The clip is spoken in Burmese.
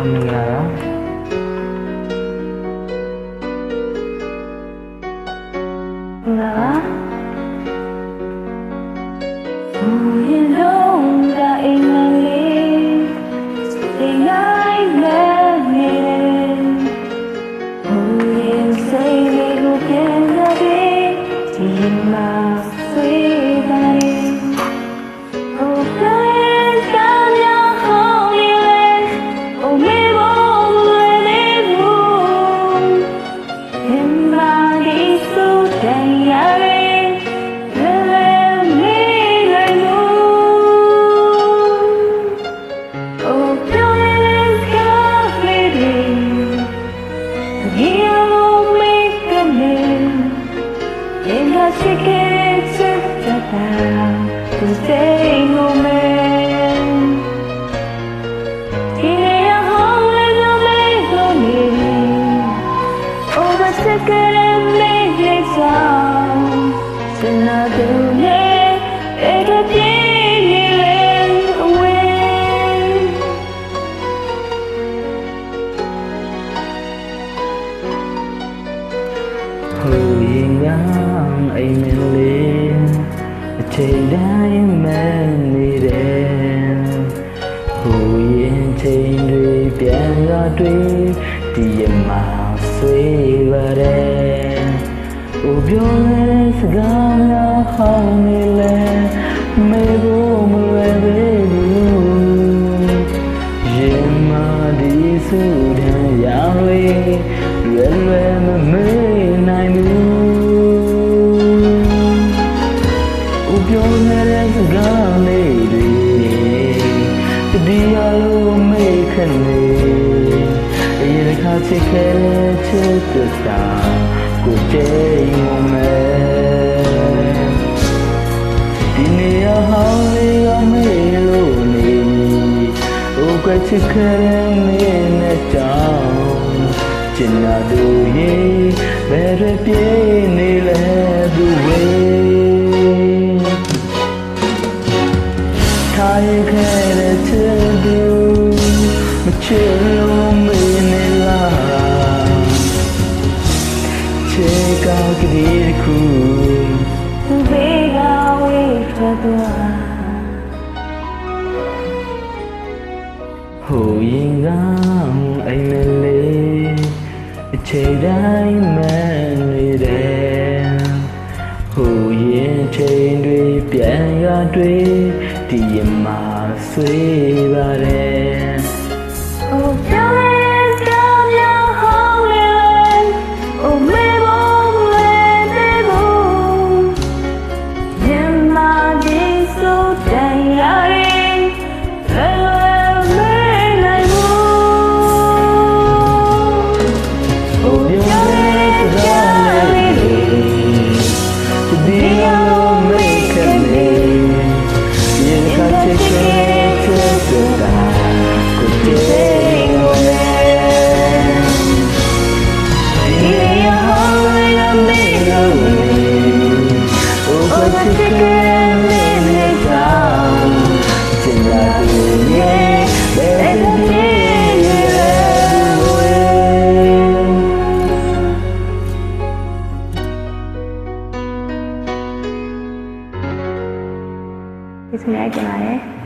မင်္ဂလာပါငါဘူရင်လုံးကအိမ်မလေး Intoxicated about this day moment Here I'm home with no make no need Oh, my ချိန်တိုင်းမနေတယ်ဟိုရင်ချိန်တွေပြန်လာတွေ့ဒီရမှာဆွေးပါတယ်ဟိုပြောလဲစကားများဟောင်းနေလဲမေဖို့မလွယ်သေးဘူးရင်မာဒီစုထံရောင်တွေလွ ကားလေးတွေတတိယလိုမေ့ခနေအရင်တစ်ခါချစ်ခဲ့တဲ့ချစ်တဲ့စာကိုကြိမ်မမဲဒီနေရာဟောင်းလေးကမေ့လို့နေဥကချစ်ခဲ့တဲ့မင်းနဲ့ကြောင့်ကျင်နာသူရဲ့ဘယ်ရပြေးနေလဲသူဝေး မနေလားချစ်ကကလေးခု The way I wait for the one. ဟိုရင်ကအိမ်မလေးအချိန်တိုင်းမှနေတယ်ဟိုရင်ချိန်တွေပြန်ရတွေ့ဒီရမှာဆွေးပါတယ် Oh, ကျေးဇူးများတင်ပါတယ်